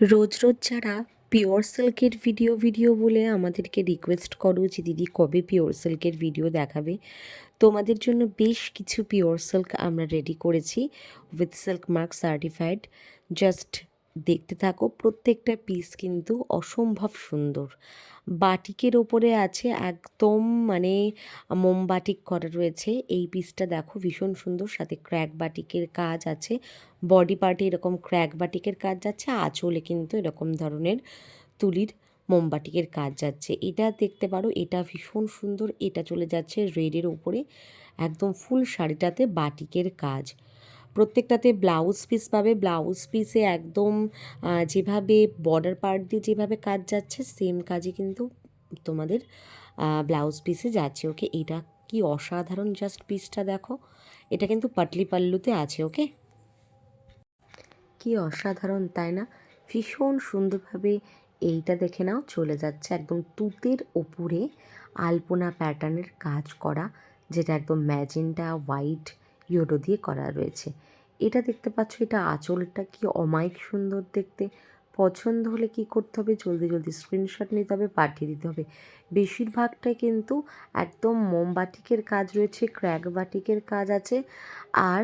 রোজ রোজ যারা পিওর সিল্কের video video বলে আমাদেরকে রিকোয়েস্ট করো যে, দিদি, কবে পিওর সিল্কের ভিডিও দেখাবে? তোমাদের জন্য বেশ কিছু পিওর সিল্ক আমরা রেডি করেছি with silk mark certified just দেখতে থাকো, প্রত্যেকটা পিস কিন্তু অসম্ভব সুন্দর। বাটিকের ওপরে আছে একদম মানে মোমবাটিক করা রয়েছে। এই পিসটা দেখো ভীষণ সুন্দর, সাথে ক্র্যাক বাটিকের কাজ আছে। বডি পার্টে এরকম ক্র্যাক বাটিকের কাজ যাচ্ছে, আঁচলে কিন্তু এরকম ধরনের তুলির মোমবাটিকের কাজ যাচ্ছে। এটা দেখতে পারো, এটা ভীষণ সুন্দর, এটা চলে যাচ্ছে রেডের ওপরে একদম ফুল শাড়িটাতে বাটিকের কাজ। প্রত্যেকটাতে ব্লাউজ পিস পাবে। ব্লাউজ পিসে একদম যেভাবে বর্ডার পার্ট দিয়ে যেভাবে কাজ যাচ্ছে সেম কাজই কিন্তু তোমাদের ব্লাউজ পিসে যাচ্ছে ওকে এটা কি অসাধারণ জাস্ট পিসটা দেখো। এটা কিন্তু পাটলি পাল্লুতে আছে ওকে কি অসাধারণ, তাই না? ভীষণ সুন্দরভাবে এইটা দেখে নাও, চলে যাচ্ছে একদম তুতের ওপরে আলপনা প্যাটার্নের কাজ করা, যেটা একদম ম্যাজেন্টা হোয়াইট ইয়োডো দিয়ে করা রয়েছে। এটা দেখতে পাচ্ছ, এটা আঁচলটা কি অমায়িক সুন্দর দেখতে। পছন্দ হলে কি করতে হবে? জলদি জলদি স্ক্রিনশট নিতে হবে, পাঠিয়ে দিতে হবে। বেশিরভাগটাই কিন্তু একদম মোমবাটিকের কাজ রয়েছে ক্র্যাক বাটিকের কাজ আছে। আর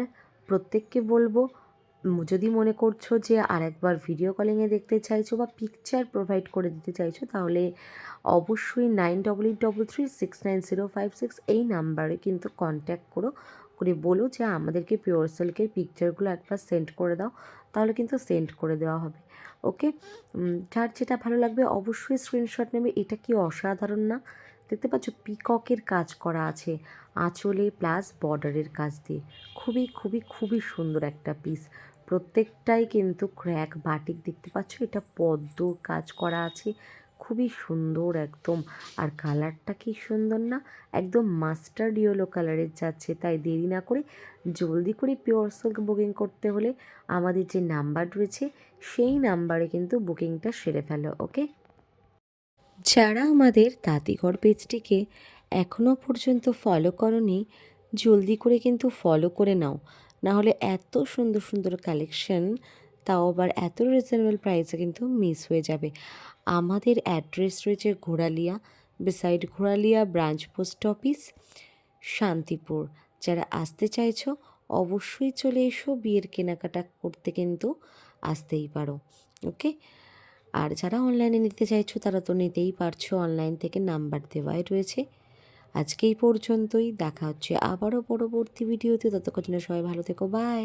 প্রত্যেককে বলব যদি মনে করছ যে আরেকবার ভিডিও কলিংয়ে দেখতে চাইছো বা পিকচার প্রোভাইড করে দিতে চাইছো, তাহলে অবশ্যই nine double eight double three six nine zero five six এই নাম্বারে কিন্তু কন্ট্যাক্ট করো। করে বলো যে আমাদেরকে পিওর সিল্কের পিকচারগুলো একবার সেন্ড করে দাও, তাহলে কিন্তু সেন্ড করে দেওয়া হবে। ওকে যার যেটা ভালো লাগবে অবশ্যই স্ক্রিনশট নেবে। এটা কি অসাধারণ না? দেখতে পাচ্ছ পিককের কাজ করা আছে, আঁচলে প্লাস বর্ডারের কাজ দিয়ে। খুবই খুবই খুবই সুন্দর একটা পিস প্রত্যেকটাই কিন্তু ক্র্যাক বাটিক দেখতে পাচ্ছ এটা পদ্ম কাজ করা আছে। খুবই সুন্দর একদম। আর কালারটা কি সুন্দর না? একদম মাস্টার্ড ইয়েলো কালারের যাচ্ছে। তাই দেরি না করে জলদি করে পিওর সিল্ক বুকিং করতে হলে আমাদের যে নাম্বার রয়েছে, সেই নাম্বারে কিন্তু বুকিংটা সেরে ফেলো ওকে যারা আমাদের তাঁতিঘর পেজটিকে এখনও পর্যন্ত ফলো করনি, জলদি করে কিন্তু ফলো করে নাও। না হলে এত সুন্দর সুন্দর কালেকশন তাও আবার এত রিজনেবল প্রাইসে কিন্তু মিস হয়ে যাবে। আমাদের অ্যাড্রেস রয়েছে ঘোড়ালিয়া beside ঘোড়ালিয়া branch post office Shantipur. যারা আসতে চাইছ, অবশ্যই চলে এসো, বিয়ের কেনাকাটা করতে কিন্তু আসতেই পারো। ওকে আর যারা অনলাইনে নিতে চাইছো, তারা তো নিতেই পারছ। অনলাইন থেকে নাম্বার দেওয়াই রয়েছে। আজকে এই পর্যন্তই। দেখা হচ্ছে আবারও পরবর্তী ভিডিওতে ততক্ষণ সবাই ভালো থেকো। বাই